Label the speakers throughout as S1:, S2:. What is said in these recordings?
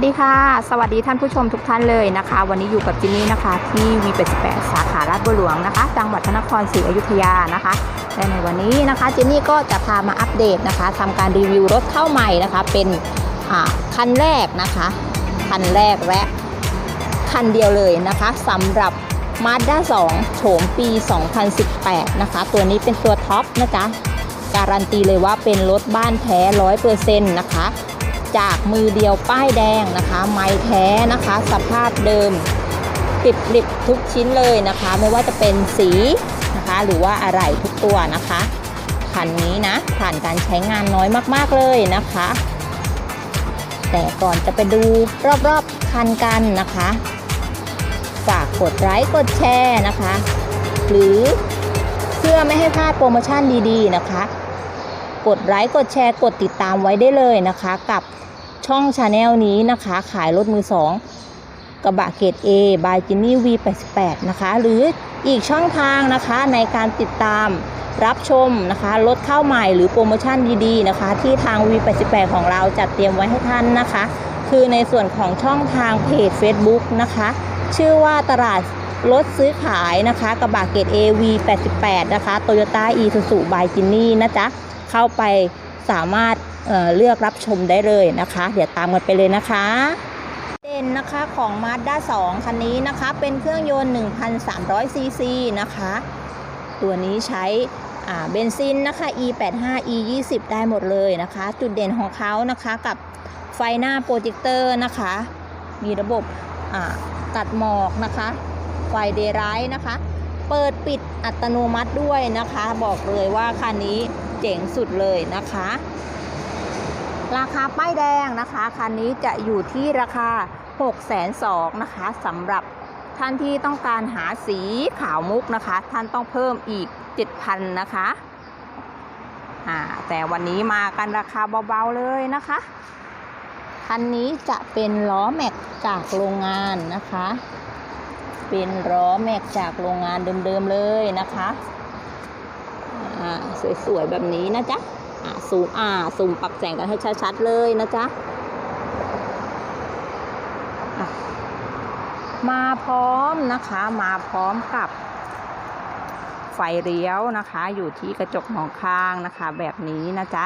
S1: วัสดีค่ะ สวัสดีท่านผู้ชมทุกท่านเลยนะคะ วันนี้อยู่กับจินนี่นะคะ ที่ V88 สาขาราชบุรีหลวงนะคะ จังหวัดพระนครศรีอยุธยานะคะและในวันนี้นะคะจินนี่ก็จะพามาอัปเดตนะคะทำการรีวิวรถเข้าใหม่นะคะ เป็นอ่าคันแรกนะคะคันแรกและคันเดียวเลยนะคะสำหรับ Mazda 2 โฉมปี 2018 นะคะ ตัวนี้เป็นตัวท็อปนะจ๊ะการันตีเลยว่าเป็นรถบ้านแท้ร้อยเปอร์เซ็นต์นะคะ จากมือเดียวป้ายแดงนะคะ ไม้แท้นะคะ สภาพเดิมติดริบทุกชิ้นเลยนะคะ ไม่ว่าจะเป็นสีนะคะ หรือว่าอะไรทุกตัวนะคะคันนี้นะ ผ่านการใช้งานน้อยมากๆเลยนะคะ แต่ก่อนจะไปดูรอบๆคันกันนะคะฝากกดไลค์กดแชร์นะคะ หรือเพื่อไม่ให้พลาดโปรโมชั่นดีๆนะคะ กดไลค์กดแชร์กดติดตามไว้ได้เลยนะคะ กับ ช่องชาแนลนี้นะคะ ขายรถมือสองกระบะเกรด A บายจินนี่ V88 นะคะ หรืออีกช่องทางนะคะในการติดตามรับชมนะคะรถเข้าใหม่หรือโปรโมชั่นดีๆนะคะ ที่ทาง V88 ของเราจัดเตรียมไว้ให้ท่านนะคะ คือในส่วนของช่องทางเพจ Facebook นะคะ ชื่อว่าตลาดรถซื้อขายนะคะกระบะเกรด AV 88 นะคะ Toyota Isuzu by Ginny นะจ๊ะ เข้าไปสามารถ เเลือกรับชมได้เลยนะคะ เดี๋ยวตามกันไปเลยนะคะเด่นนะคะของ Mazda 2 คันนี้นะคะเป็นเครื่องยนต์ 1,300 ซีซีนะคะ ตัวนี้ใช้เบนซินนะคะ E85 E20 ได้หมดเลยนะคะ จุดเด่นของเขานะคะกับไฟหน้าโปรเจคเตอร์นะคะ มีระบบตัดหมอกนะคะ ไฟเดรท์นะคะ เปิดปิดอัตโนมัติด้วยนะคะ บอกเลยว่าคันนี้เจ๋งสุดเลยนะคะ ราคาป้ายแดงนะคะคันนี้จะอยู่ที่ราคา 6 2 0 0 0นะคะสำหรับท่านที่ต้องการหาสีขาวมุกนะคะ ท่านต้องเพิ่มอีก 7,000นะคะแต่วันนี้มากันราคาเบาๆเลยนะคะ คันนี้จะเป็นล้อแม็กจากโรงงานนะคะ เป็นล้อแม็กจากโรงงานเดิมๆเลยนะคะ สวยๆแบบนี้นะจ๊ะ ซูมอ่าซูมปรับแสงกันให้ชัดๆเลยนะจ๊ะมาพร้อมนะคะมาพร้อมกับไฟเลี้ยวนะคะ อยู่ที่กระจกมองข้างนะคะ แบบนี้นะจ๊ะ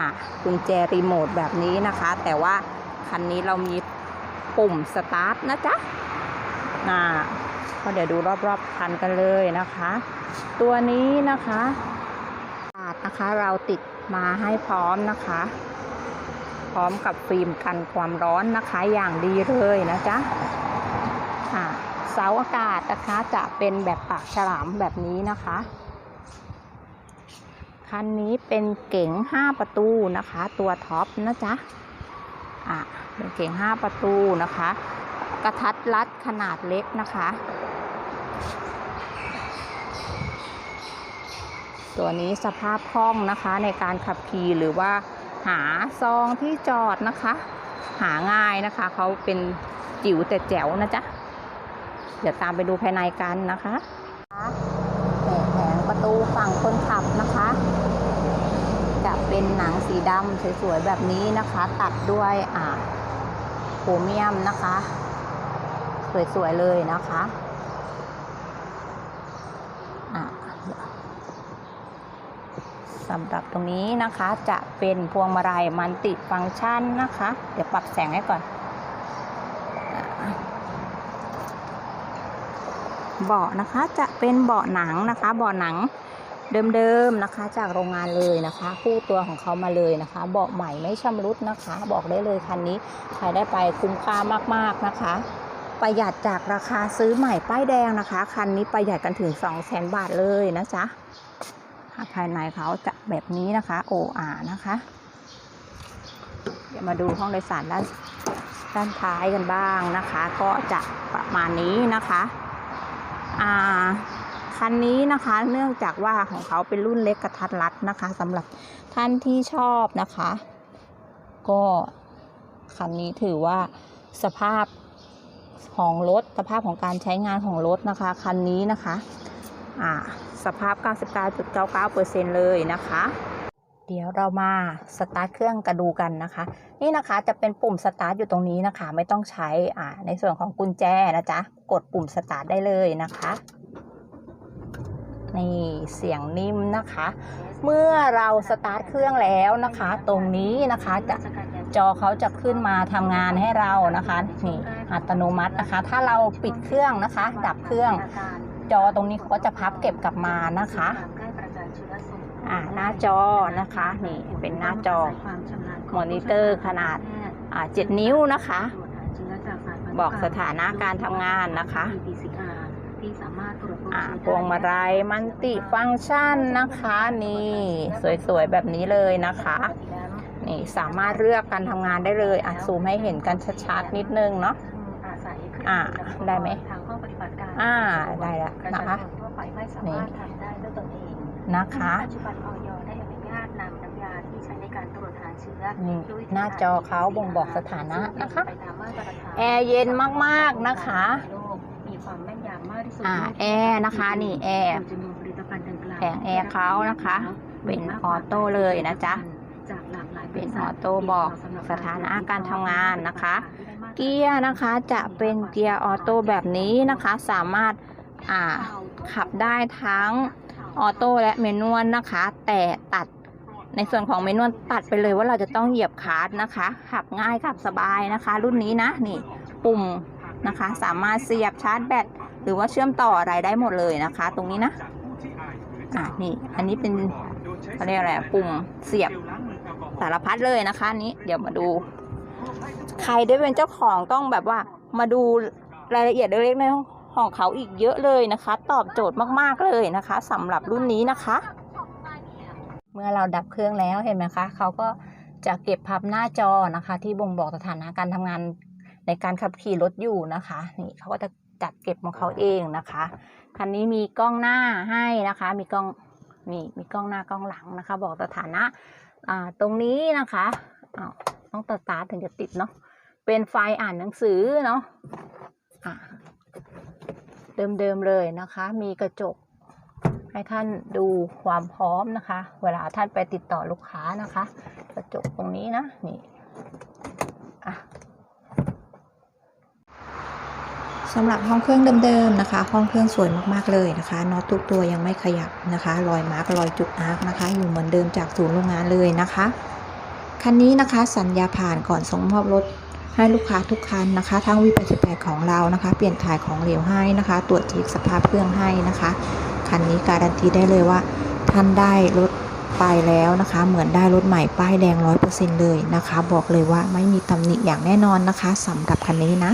S1: อะกุญแจรีโมทแบบนี้นะคะ แต่ว่าคันนี้เรามีปุ่มสตาร์ทนะจ๊ะน่าก็เดี๋ยวดูรอบๆคันกันเลยนะคะ ตัวนี้นะคะนะคะเราติด มาให้พร้อมนะคะ พร้อมกับฟิล์มกันความร้อนนะคะอย่างดีเลยนะจ๊ะอ่าเสาอากาศนะคะจะเป็นแบบปากฉลามแบบนี้นะคะ คันนี้เป็นเก๋ง 5 ประตูนะคะ ตัวท็อปนะจ๊ะอะเป็นเก๋ง 5 ประตูนะคะ กระทัดรัดขนาดเล็กนะคะ ตัวนี้สภาพคล่องนะคะในการขับขี่หรือว่าหาซองที่จอดนะคะ หาง่ายนะคะเขาเป็นจิ๋วแต่แจ๋วนะจ๊ะ เดี๋ยวตามไปดูภายในกันนะคะแผงประตูฝั่งคนขับนะคะ จะเป็นหนังสีดำสวยๆแบบนี้นะคะ ตัดด้วยอ่าโครเมียมนะคะ สวยๆเลยนะคะอะ สำหรับตรงนี้นะคะจะเป็นพวงมาลัยมันติฟังก์ชันนะคะ เดี๋ยวปรับแสงให้ก่อน เบาะนะคะจะเป็นเบาะหนังนะคะเบาะหนังเดิมๆนะคะ จากโรงงานเลยนะคะ คู่ตัวของเขามาเลยนะคะ เบาะใหม่ไม่ชำรุดนะคะ บอกได้เลยคันนี้ใครได้ไปคุ้มค่ามากๆนะคะประหยัดจากราคาซื้อใหม่ป้ายแดงนะคะ คันนี้ประหยัดกันถึง 2 0 0 0 0 0 บาทเลยนะจ๊ะ ภายในเขาจะแบบนี้นะคะโออานะคะ เดี๋ยวมาดูห้องโดยสารด้านด้านท้ายกันบ้างนะคะ ก็จะประมาณนี้นะคะอ่าคันนี้นะคะเนื่องจากว่าของเขาเป็นรุ่นเล็กกระทัดรัดนะคะสำหรับท่านที่ชอบนะคะ ก็คันนี้ถือว่าสภาพของรถสภาพของการใช้งานของรถนะคะ คันนี้นะคะ อ่า สภาพ 99.99%เลยนะคะ เดี๋ยวเรามาสตาร์ทเครื่องกันดูกันนะคะ นี่นะคะจะเป็นปุ่มสตาร์ทอยู่ตรงนี้นะคะ ไม่ต้องใช้อ่าในส่วนของกุญแจนะจ๊ะกดปุ่มสตาร์ทได้เลยนะคะนี่เสียงนิ่มนะคะ เมื่อเราสตาร์ทเครื่องแล้วนะคะ ตรงนี้นะคะจะจอเขาจะขึ้นมาทำงานให้เรานะคะนี่อัตโนมัตินะคะ ถ้าเราปิดเครื่องนะคะ ดับเครื่อง จอตรงนี้เขาก็จะพับเก็บกลับมานะคะอ่าหน้าจอนะคะนี่เป็นหน้าจอมอนิเตอร์ขนาดอ่า7นิ้วนะคะ บอกสถานะการทำงานนะคะอ่าพวงมาลัยมันติฟังก์ชันนะคะ นี่สวยๆแบบนี้เลยนะคะนี่สามารถเลือกการทำงานได้เลยอะซูมให้เห็นกันชัดๆนิดนึงเนาะอ่าได้ไหม
S2: ทางห้องปฏิบัติการ
S1: อ่าได้แล้วนะคะ
S2: ประชาชนทั่วไปไม่สามารถทำได้ด้วยตนเอง
S1: นะคะ
S2: ปัจจุบันออยได้อนุญาตนำน้ำยาที่ใช้ในการตรวจหาเชื้อ
S1: นี่
S2: ด้วย
S1: หน้าจอเขาบ่งบอกสถานะนะคะ
S2: ไปตามมาตรฐาน
S1: แอร์เย็นมากๆนะคะ
S2: โลกมีความแม่นยำมากที่สุด
S1: อ่าแอร์นะคะนี่แอร์
S2: โดยจำนวนผลิตภัณฑ์ดังกล่าว
S1: แผงแอร์เขานะคะ เป็นออโต้เลยนะจ๊ะ
S2: จากหลากหลายบ
S1: เป็น
S2: ริษัท
S1: ออโต้บอกสถานะการทำงานนะคะ เกียร์นะคะจะเป็นเกียร์ออโต้แบบนี้นะคะ สามารถอ่าขับได้ทั้งออโต้และเมนวลนะคะ แต่ตัดในส่วนของเมนวลตัดไปเลยว่าเราจะต้องเหยียบคลัสนะคะขับง่ายขับสบายนะคะ รุ่นนี้นะนี่ปุ่มนะคะ สามารถเสียบชาร์จแบตหรือว่าเชื่อมต่ออะไรได้หมดเลยนะคะ ตรงนี้นะอะนี่อันนี้เป็นเขาเรียกอะไรปุ่มเสียบสารพัดเลยนะคะอันนี้เดี๋ยวมาดู ใครได้เป็นเจ้าของต้องแบบว่ามาดูรายละเอียดเล็กๆในของเขาอีกเยอะเลยนะคะ ตอบโจทย์มากๆเลยนะคะสำหรับรุ่นนี้นะคะ เมื่อเราดับเครื่องแล้วเห็นไหมคะเขาก็จะเก็บภาพหน้าจอนะคะ ที่บ่งบอกสถานะการทำงานในการขับขี่รถอยู่นะคะนี่เขาก็จะจัดเก็บของเขาเองนะคะคันนี้มีกล้องหน้าให้นะคะ มีกล้องมีมีกล้องหน้ากล้องหลังนะคะ บอกสถานะอ่าตรงนี้นะคะอ้าว ต้องตัดตาถึงจะติดเนาะเป็นไฟล์อ่านหนังสือเนาะะเดิมๆเลยนะคะ มีกระจกให้ท่านดูความพร้อมนะคะ เวลาท่านไปติดต่อลูกค้านะคะ กระจกตรงนี้นะนี่อะสำหรับห้องเครื่องเดิมๆนะคะ ห้องเครื่องสวยมากๆเลยนะคะน็อตทุกตัวยังไม่ขยับนะคะ รอยมาร์กรอยจุกอาร์กนะคะ อยู่เหมือนเดิมจากศูนย์โรงงานเลยนะคะ คันนี้นะคะสัญญาผ่านก่อนส่งมอบรถให้ลูกค้าทุกคันนะคะ ทั้งวี88ของเรานะคะ เปลี่ยนถ่ายของเหลวให้นะคะ ตรวจเช็คสภาพเครื่องให้นะคะ คันนี้การันตีได้เลยว่า ท่านได้รถไปแล้วนะคะ เหมือนได้รถใหม่ป้ายแดง100%เลยนะคะ บอกเลยว่าไม่มีตำหนิอย่างแน่นอนนะคะสำหรับคันนี้นะ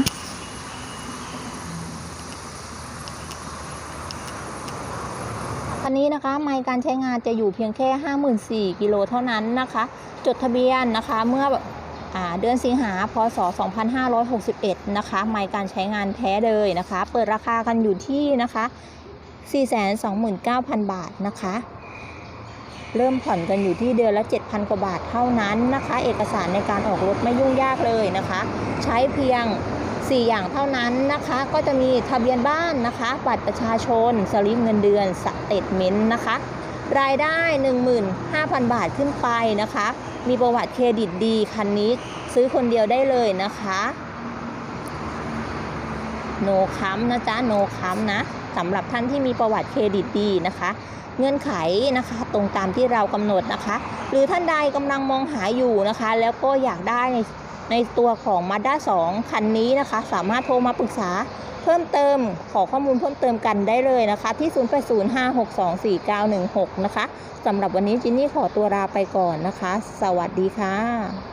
S1: คั นะคะ ไมล์การใช้งานจะอยู่เพียงแค่ 54,000กิโลเท่านั้นนะคะ จดทะเบียนนะคะเมื่ออเดือนสิงหาพศ 2561 นะคะไมล์การใช้งานแท้เลยนะคะ เปิดราคากันอยู่ที่นะคะ 429,000 บาทนะคะ เริ่มผ่อนกันอยู่ที่เดือนละ 7,000 กว่าบาทเท่านั้นนะคะ เอกสารในการออกรถไม่ยุ่งยากเลยนะคะ ใช้เพียง 4 อย่างเท่านั้นนะคะ ก็จะมีทะเบียนบ้านนะคะ บัตรประชาชน สลิปเงินเดือน สเตทเมนต์นะคะ รายได้ 15,000 บาทขึ้นไปนะคะ มีประวัติเครดิตดี คันนี้ซื้อคนเดียวได้เลยนะคะโนค้ำนะจ๊ะโนค้ำนะสำหรับท่านที่มีประวัติเครดิตดีนะคะ เงื่อนไขนะคะตรงตามที่เรากำหนดนะคะ หรือท่านใดกำลังมองหาอยู่นะคะ แล้วก็อยากได้ใน ในตัวของ Mazda 2 คันนี้นะคะ สามารถโทรมาปรึกษาเพิ่มเติมขอข้อมูลเพิ่มเติมกันได้เลยนะคะ ที่ 0805624916 นะคะสำหรับวันนี้จินนี่ขอตัวลาไปก่อนนะคะ สวัสดีค่ะ